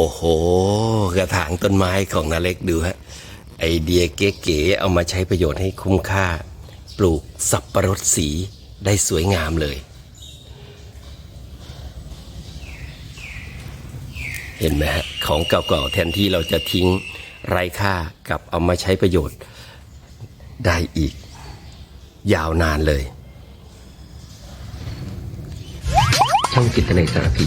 โอ้โห กระถางต้นไม้ของนาเล็กดูฮะ ไอเดียเก๋ๆเอามาใช้ประโยชน์ให้คุ้มค่า ปลูกสับประรดสีได้สวยงามเลย เห็นไหมฮะ ของเก่าๆแทนที่เราจะทิ้งไร้ค่ากับเอามาใช้ประโยชน์ได้อีก ยาวนานเลย ช่องจิตในสารพี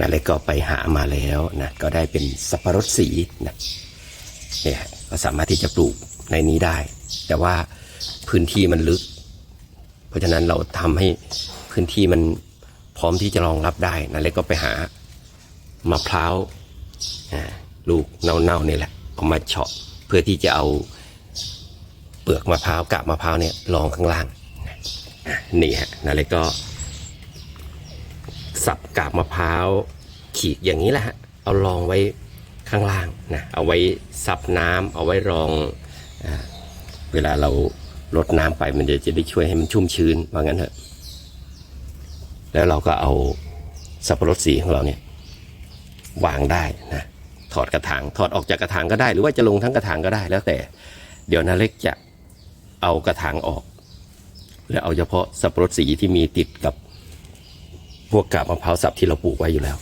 นาเล็กก็ไปหามาแล้วนะก็ได้เป็นสับปะรดสีนะเนี่ยก็สามารถที่จะปลูกในนี้ได้ แต่ว่าพื้นที่มันลึก เพราะฉะนั้นเราทำให้พื้นที่มันพร้อมที่จะรองรับได้นาเล็กก็ไปหามะพร้าวอ่าลูกเน่าๆนี่แหละเอามาเฉาะเพื่อที่จะเอาเปลือกมะพร้าวกาบมะพร้าวเนี่ยรองข้างล่างนี่ฮะนาเล็กก็ สับกาบมะพร้าวขีดอย่างนี้แหละฮะเอารองไว้ข้างล่างนะเอาไว้ซับน้ำเอาไว้รองอเวลาเราลดน้ำไปมันจะจะได้ช่วยให้มันชุ่มชื้นว่างั้นเถอะแล้วเราก็เอาสับปะรดสีของเราเนี่ยวางได้นะถอดกระถางถอดออกจากกระถางก็ได้ หรือว่าจะลงทั้งกระถางก็ได้แล้วแต่ เดี๋ยวนาเล็กจะเอากระถางออก แล้วเอาเฉพาะสับปะรดสีที่มีติดกับ พวกกาบมะพร้าวสับที่เราปลูกไว้อยู่แล้ว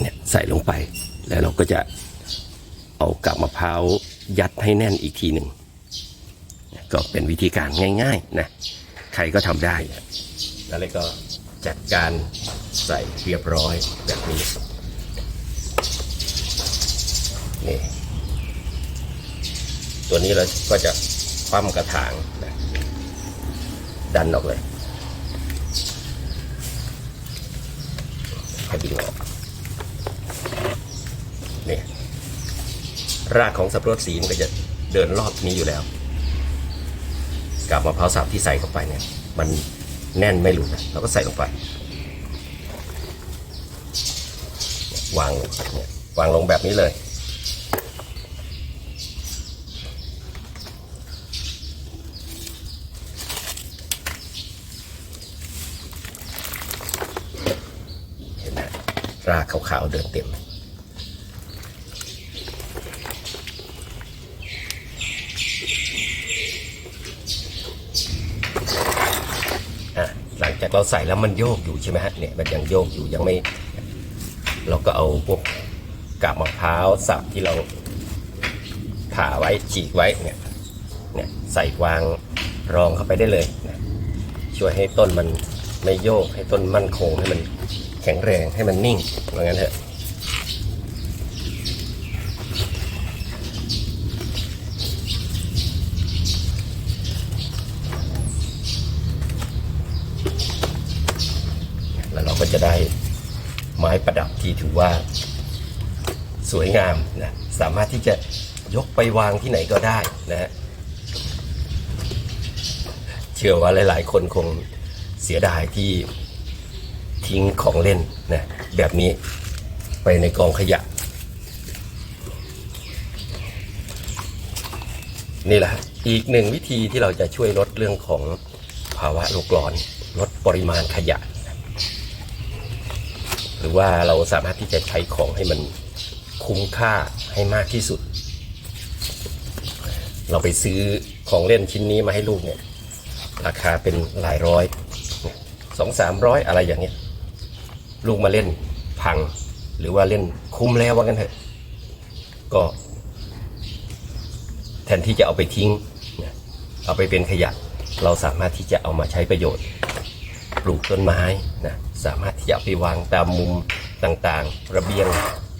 เนี่ยใส่ลงไป แล้วเราก็จะเอากาบมะพร้าวยัดให้แน่นอีกทีหนึ่ง ก็เป็นวิธีการง่าย ๆนะ ใครก็ทำได้ แล้วเลยก็จัดการใส่เรียบร้อยแบบนี้ นี่ ตัวนี้เราก็จะคว่ำกระถางนะดันออกเลย ให้ดึงออกเนี่ยรากของสับปะรดสีมันก็จะเดินรอบนี้อยู่แล้วกับมะพร้าวสับที่ใส่เข้าไปเนี่ย มันแน่นไม่หลุดนะเราก็ใส่ลงไป วางลงวางลงแบบนี้เลย เห็นไหม รากขาวๆเดินเต็มอะหลังจากเราใส่แล้วมันโยกอยู่ใช่ไหมฮะเนี่ยมันยังโยกอยู่ยังไม่ เราก็เอาพวกกาบมะพร้าวสับที่เราผ่าไว้ฉีกไว้เนี่ยเนี่ยใส่วางรองเข้าไปได้เลยนะช่วยให้ต้นมันไม่โยกให้ต้นมั่นคงให้มัน แข็งแรงให้มันนิ่งว่างั้นเถอะแล้วเราก็จะได้ไม้ประดับที่ถือว่า สวยงามนะสามารถที่จะยกไปวางที่ไหนก็ได้นะฮะเชื่อว่าหลาย ๆ คนคงเสียดายที่ ทิ้งของเล่นนะแบบนี้ไปในกองขยะ นี่แหละฮะอีกหนึ่งวิธีที่เราจะช่วยลดเรื่องของภาวะโลกร้อน ลดปริมาณขยะ หรือว่าเราสามารถที่จะใช้ของให้มันคุ้มค่าให้มากที่สุด เราไปซื้อของเล่นชิ้นนี้มาให้ลูกเนี่ย ราคาเป็นหลายร้อยสองสามร้อยอะไรอย่างเงี้ย ลูกมาเล่นพัง หรือว่าเล่นคุ้มแล้วว่ากันเถอะก็ แทนที่จะเอาไปทิ้งเอาไปเป็นขยะ เราสามารถที่จะเอามาใช้ประโยชน์ ปลูกต้นไม้นะสามารถที่จะไปวางตามมุมต่างๆ ระเบียง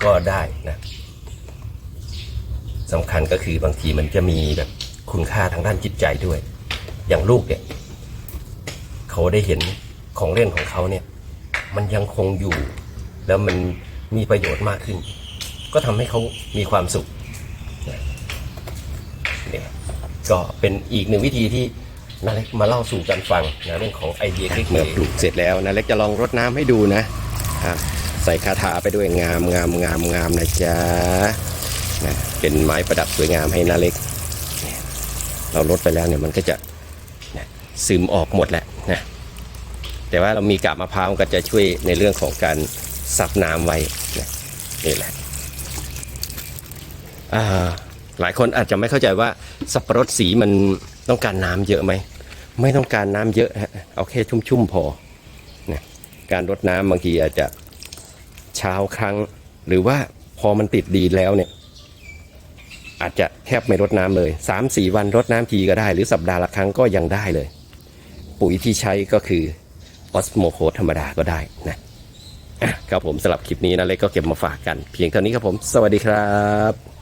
ก็ได้นะสำคัญก็คือบางทีมันจะมีแบบคุณค่าทางด้านจิตใจด้วย อย่างลูกเนี่ย เขาได้เห็นของเล่นของเขาเนี่ย มันยังคงอยู่ แล้วมันมีประโยชน์มากขึ้น ก็ทำให้เขามีความสุขเนี่ยก็เป็นอีกหนึ่งวิธีที่นาเล็กมาเล่าสู่กันฟังนะเรื่องของไอเดียเก๋ๆเมื่อปลูกเสร็จแล้วนาเล็กจะลองรดน้ำให้ดูนะอะใส่คาถาไปด้วยงามงามงามงามนะจ๊ะนะเป็นไม้ประดับสวยงามให้นาเล็กเนี่ยเราลดไปแล้วเนี่ยมันก็จะนะซึมออกหมดแหละนะ แต่ว่าเรามีกาบมะพร้าวก็จะช่วยในเรื่องของการซับน้ำไว้นี่แหละหลายคนอาจจะไม่เข้าใจว่าสับปะรดสีมันต้องการน้ำเยอะไหมไม่ต้องการน้ำเยอะฮะเอาแค่ชุ่มๆพอนะการรดน้ำบางทีอาจจะเช้าครั้ง หรือว่าพอมันติดดีแล้วเนี่ยอาจจะแทบไม่รดน้ำเลย3าสี่วันรดน้ำทีก็ได้ หรือสัปดาห์ละครั้งก็ยังได้เลย ปุ๋ยที่ใช้ก็คือ ออสโมโคธรรมดาก็ได้นะครับผมสำหรับคลิปนี้นะเล็กก็เก็บมาฝากกัน เพียงเท่านี้ครับผม สวัสดีครับ